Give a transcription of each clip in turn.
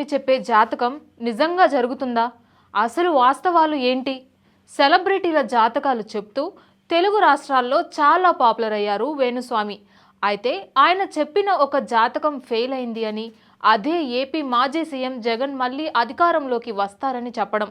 వేణుస్వామి చెప్పే జాతకం నిజంగా జరుగుతుందా? అసలు వాస్తవాలు ఏంటి? సెలబ్రిటీల జాతకాలు చెప్తూ తెలుగు రాష్ట్రాల్లో చాలా పాపులర్ అయ్యారు వేణుస్వామి. అయితే ఆయన చెప్పిన ఒక జాతకం ఫెయిల్ అయింది అని అదే ఏపీ మాజీ సీఎం జగన్ మళ్ళీ అధికారంలోకి వస్తారని చెప్పడం.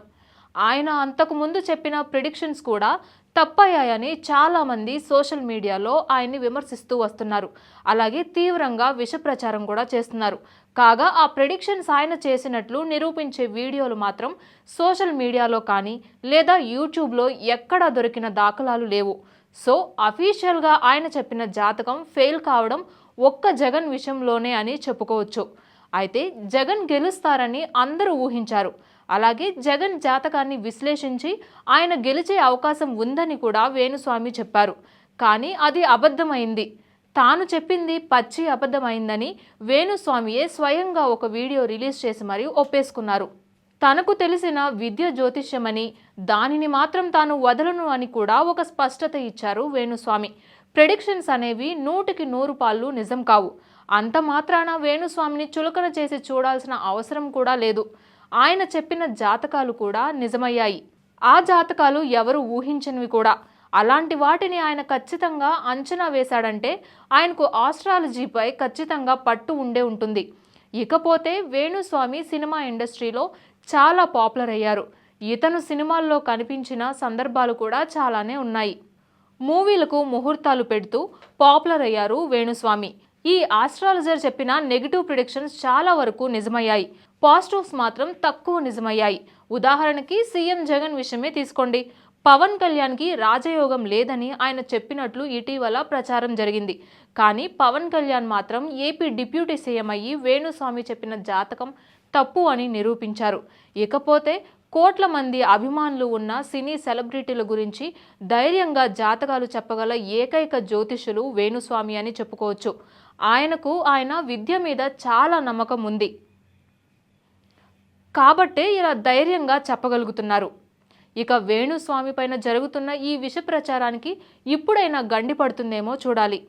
ఆయన అంతకు ముందు చెప్పిన ప్రిడిక్షన్స్ కూడా తప్పయ్యాయని చాలామంది సోషల్ మీడియాలో ఆయన్ని విమర్శిస్తూ వస్తున్నారు. అలాగే తీవ్రంగా విష ప్రచారం కూడా చేస్తున్నారు. కాగా ఆ ప్రెడిక్షన్స్ ఆయన చేసినట్లు నిరూపించే వీడియోలు మాత్రం సోషల్ మీడియాలో కానీ లేదా యూట్యూబ్లో ఎక్కడా దొరికిన దాఖలాలు లేవు. సో అఫీషియల్గా ఆయన చెప్పిన జాతకం ఫెయిల్ కావడం ఒక్క జగన్ విషయంలోనే అని చెప్పుకోవచ్చు. అయితే జగన్ గెలుస్తారని అందరూ ఊహించారు. అలాగే జగన్ జాతకాన్ని విశ్లేషించి ఆయన గెలిచే అవకాశం ఉందని కూడా వేణుస్వామి చెప్పారు. కానీ అది అబద్ధమైంది. తాను చెప్పింది పచ్చి అబద్ధమైందని వేణుస్వామియే స్వయంగా ఒక వీడియో రిలీజ్ చేసి మరీ ఒప్పేసుకున్నారు. తనకు తెలిసిన విద్య జ్యోతిష్యమని దానిని మాత్రం తాను వదలను అని కూడా ఒక స్పష్టత ఇచ్చారు వేణుస్వామి. ప్రెడిక్షన్స్ అనేవి నూటికి నూరు పాళ్ళు నిజం కావు. అంత మాత్రాన వేణుస్వామిని చులకన చేసి చూడాల్సిన అవసరం కూడా లేదు. ఆయన చెప్పిన జాతకాలు కూడా నిజమయ్యాయి. ఆ జాతకాలు ఎవరు ఊహించనివి కూడా. అలాంటి వాటిని ఆయన ఖచ్చితంగా అంచనా వేశాడంటే ఆయనకు ఆస్ట్రాలజీపై ఖచ్చితంగా పట్టు ఉండే ఉంటుంది. ఇకపోతే వేణుస్వామి సినిమా ఇండస్ట్రీలో చాలా పాపులర్ అయ్యారు. ఇతను సినిమాల్లో కనిపించిన సందర్భాలు కూడా చాలానే ఉన్నాయి. మూవీలకు ముహూర్తాలు పెడుతూ పాపులర్ అయ్యారు వేణుస్వామి. ఈ ఆస్ట్రాలజర్ చెప్పిన నెగిటివ్ ప్రిడిక్షన్స్ చాలా వరకు నిజమయ్యాయి. పాజిటివ్స్ మాత్రం తక్కువ నిజమయ్యాయి. ఉదాహరణకి సీఎం జగన్ విషయమే తీసుకోండి. పవన్ కళ్యాణ్కి రాజయోగం లేదని ఆయన చెప్పినట్లు ఇటీవల ప్రచారం జరిగింది. కానీ పవన్ కళ్యాణ్ మాత్రం ఏపీ డిప్యూటీ సీఎం అయ్యి వేణుస్వామి చెప్పిన జాతకం తప్పు అని నిరూపించారు. ఇకపోతే కోట్ల మంది అభిమానులు ఉన్న సినీ సెలబ్రిటీల గురించి ధైర్యంగా జాతకాలు చెప్పగల ఏకైక జ్యోతిషులు వేణుస్వామి అని చెప్పుకోవచ్చు. ఆయనకు ఆయన విద్య మీద చాలా నమ్మకం ఉంది. కాబట్టే ఇలా ధైర్యంగా చెప్పగలుగుతున్నారు. ఇక వేణుస్వామి పైన జరుగుతున్న ఈ విష ప్రచారానికి ఇప్పుడైనా గండి పడుతుందేమో చూడాలి.